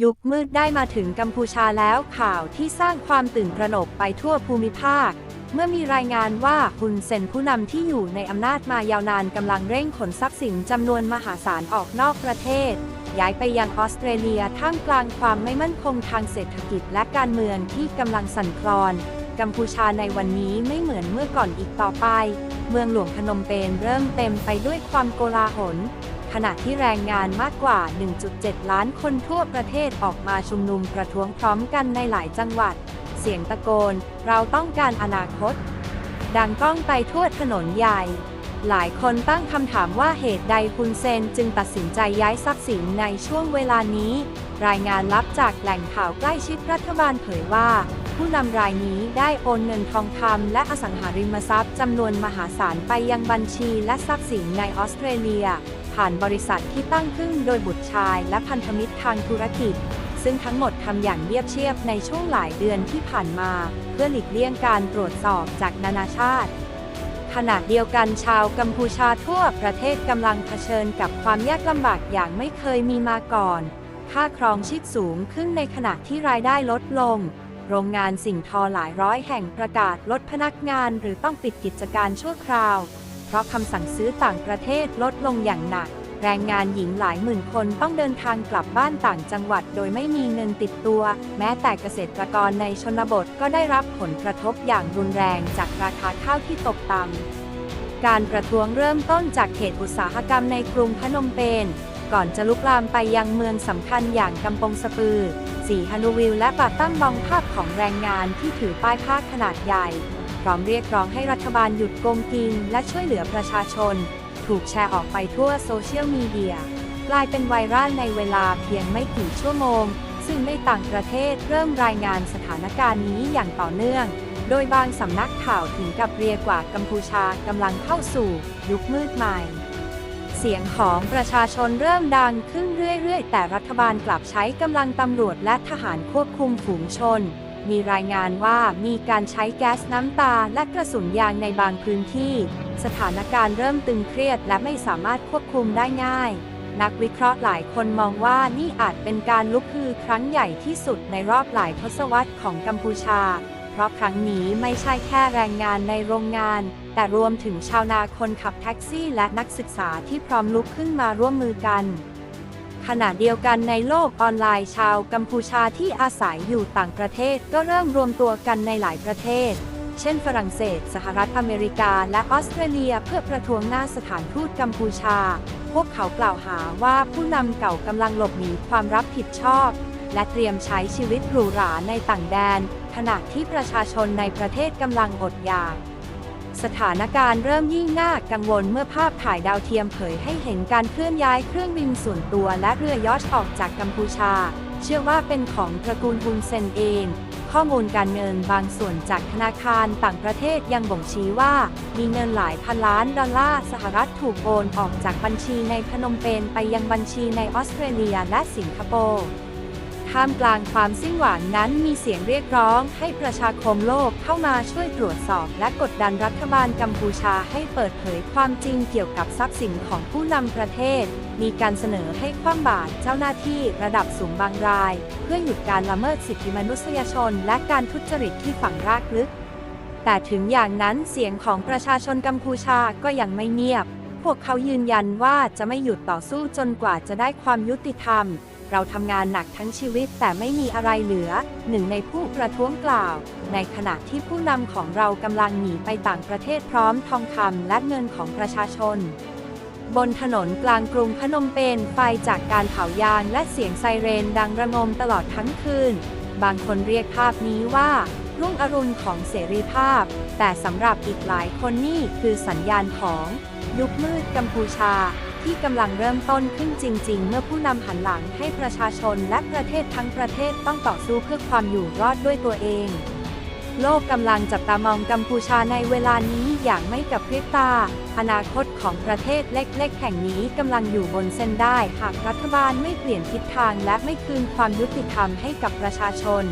ยุคมืดได้มาถึงกัมพูชาแล้วข่าวที่สร้างความตื่นตระหนกไปทั่วภูมิภาค เมื่อมีรายงานว่าฮุนเซนผู้นำที่อยู่ในอำนาจมายาวนานกำลังเร่งขนทรัพย์สินจำนวนมหาศาลออกนอกประเทศ ย้ายไปยังออสเตรเลียท่ามกลางความไม่มั่นคงทางเศรษฐกิจและการเมืองที่กำลังสั่นคลอน กัมพูชาในวันนี้ไม่เหมือนเมื่อก่อนอีกต่อไป เมืองหลวงพนมเปญเริ่มเต็มไปด้วยความโกลาหล ขณะที่แรงงานมากกว่า 1.7 ล้านคนทั่วประเทศออกมาชุมนุมประท้วงพร้อมกันในหลายจังหวัด เสียงตะโกน เราต้องการอนาคต ดังก้องไปทั่วถนนใหญ่ หลายคนตั้งคำถามว่าเหตุใดฮุนเซนจึงตัดสินใจย้ายทรัพย์สินในช่วงเวลานี้ รายงานลับจากแหล่งข่าวใกล้ชิดรัฐบาลเผยว่าผู้นำรายนี้ได้โอนเงินทองคำและอสังหาริมทรัพย์จำนวนมหาศาลไปยังบัญชีและทรัพย์สินในออสเตรเลีย ผ่านบริษัทที่ตั้งขึ้นโดยบุตรชายและพันธมิตรทางธุรกิจ ซึ่งทั้งหมดทำอย่างเรียบเชียบในช่วงหลายเดือนที่ผ่านมา เพื่อหลีกเลี่ยงการตรวจสอบจากนานาชาติ ขณะเดียวกันชาวกัมพูชาทั่วประเทศกำลังเผชิญกับความยากลำบากอย่างไม่เคยมีมาก่อน ค่าครองชีพสูงขึ้นในขณะที่รายได้ลดลงโรงงานสิ่งทอหลายร้อยแห่งประกาศลดพนักงานหรือต้องปิดกิจการชั่วคราว เพราะคำสั่งซื้อต่างประเทศลดลงอย่างหนัก แรงงานหญิงหลายหมื่นคนต้องเดินทางกลับบ้านต่างจังหวัดโดยไม่มีเงินติดตัว แม้แต่เกษตรกรในชนบทก็ได้รับผลกระทบอย่างรุนแรงจากราคาข้าวที่ตกต่ำการประท้วงเริ่มต้นจากเขตอุตสาหกรรมในกรุงพนมเปญก่อนจะลุกลามไปยังเมืองสำคัญอย่างกำปงสปือ สีฮานูวิลและปาตั้งมองภาพของแรงงานที่ถือป้ายผ้าขนาดใหญ่ พร้อมเรียกร้องให้รัฐบาลหยุดโกงกินและช่วยเหลือประชาชน ถูกแชร์ออกไปทั่วโซเชียลมีเดียกลายเป็นไวรัลในเวลาเพียงไม่กี่ชั่วโมง ซึ่งในต่างประเทศเริ่มรายงานสถานการณ์นี้อย่างต่อเนื่อง โดยบางสำนักข่าวถึงกับเรียกว่ากัมพูชากำลังเข้าสู่ ยุคมืดใหม่ เสียงของประชาชนเริ่มดังขึ้นเรื่อยๆ แต่รัฐบาลกลับใช้กำลังตำรวจและทหารควบคุมฝูงชน มีรายงานว่ามีการใช้แก๊สน้ำตาและกระสุนยางในบางพื้นที่ สถานการณ์เริ่มตึงเครียดและไม่สามารถควบคุมได้ง่าย นักวิเคราะห์หลายคนมองว่านี่อาจเป็นการลุกฮือครั้งใหญ่ที่สุดในรอบหลายทศวรรษของกัมพูชา เพราะครั้งนี้ไม่ใช่แค่แรงงานในโรงงาน แต่รวมถึงชาวนาคนขับแท็กซี่และนักศึกษาที่พร้อมลุกขึ้นมาร่วมมือกัน ขณะเดียวกันในโลกออนไลน์ชาวกัมพูชาที่อาศัยอยู่ต่างประเทศก็เริ่มรวมตัวกันในหลายประเทศ เช่นฝรั่งเศส สหรัฐอเมริกา และออสเตรเลียเพื่อประท้วงหน้าสถานทูตกัมพูชา พวกเขากล่าวหาว่าผู้นำเก่ากำลังหลบหนีความรับผิดชอบ และเตรียมใช้ชีวิตหรูหราในต่างแดน ขณะที่ประชาชนในประเทศกำลังอดอยาก สถานการณ์เริ่มยิ่งน่ากังวลเมื่อภาพถ่ายดาวเทียมเผยให้เห็นการเคลื่อนย้ายเครื่องบินส่วนตัวและเรือยอชออกจากกัมพูชา เชื่อว่าเป็นของตระกูลฮุนเซนเอง ข้อมูลการเงินบางส่วนจากธนาคารต่างประเทศยังบ่งชี้ว่า มีเงินหลายพันล้านดอลลาร์สหรัฐถูกโอนออกจากบัญชีในพนมเปญไปยังบัญชีในออสเตรเลียและสิงคโปร์ ท่ามกลางความสิ้นหวังนั้นมีเสียงเรียกร้องให้ประชาคมโลกเข้ามาช่วยตรวจสอบและกดดันรัฐบาลกัมพูชาให้เปิดเผยความจริงเกี่ยวกับทรัพย์สินของผู้นำประเทศ มีการเสนอให้คว่ำบาตรเจ้าหน้าที่ระดับสูงบางราย เพื่อหยุดการละเมิดสิทธิมนุษยชน และการทุจริตที่ฝังรากลึก แต่ถึงอย่างนั้นเสียงของประชาชนกัมพูชาก็ยังไม่เงียบ พวกเขายืนยันว่าจะไม่หยุดต่อสู้จนกว่าจะได้ความยุติธรรม เราทำงานหนักทั้งชีวิตแต่ไม่มีอะไรเหลือ หนึ่งในผู้ประท้วงกล่าว ในขณะที่ผู้นำของเรากำลังหนีไปต่างประเทศพร้อมทองคำและเงินของประชาชน บนถนนกลางกรุงพนมเปญไฟจากการเผายางและเสียงไซเรนดังระงมตลอดทั้งคืน บางคนเรียกภาพนี้ว่ารุ่งอรุณของเสรีภาพ แต่สำหรับอีกหลายคนนี่คือสัญญาณของ ยุคมืดกัมพูชา ที่กำลังเริ่มต้นขึ้นจริง ๆ เมื่อผู้นำหันหลังให้ประชาชนและประเทศทั้งประเทศต้องต่อสู้เพื่อความอยู่รอดด้วยตัวเอง โลกกำลังจับตามองกัมพูชาในเวลานี้อย่างไม่กับพริบตา อนาคตของประเทศเล็ก ๆ แห่งนี้กำลังอยู่บนเส้นได้ หากรัฐบาลไม่เปลี่ยนทิศทางและไม่คืนความยุติธรรมให้กับประชาชน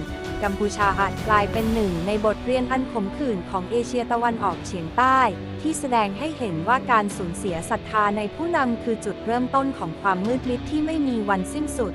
กัมพูชาอาจกลายเป็นหนึ่งในบทเรียนอันขมขื่นของเอเชียตะวันออกเฉียงใต้ ที่แสดงให้เห็นว่าการสูญเสียศรัทธาในผู้นำคือจุดเริ่มต้นของความมืดมิดที่ไม่มีวันสิ้นสุด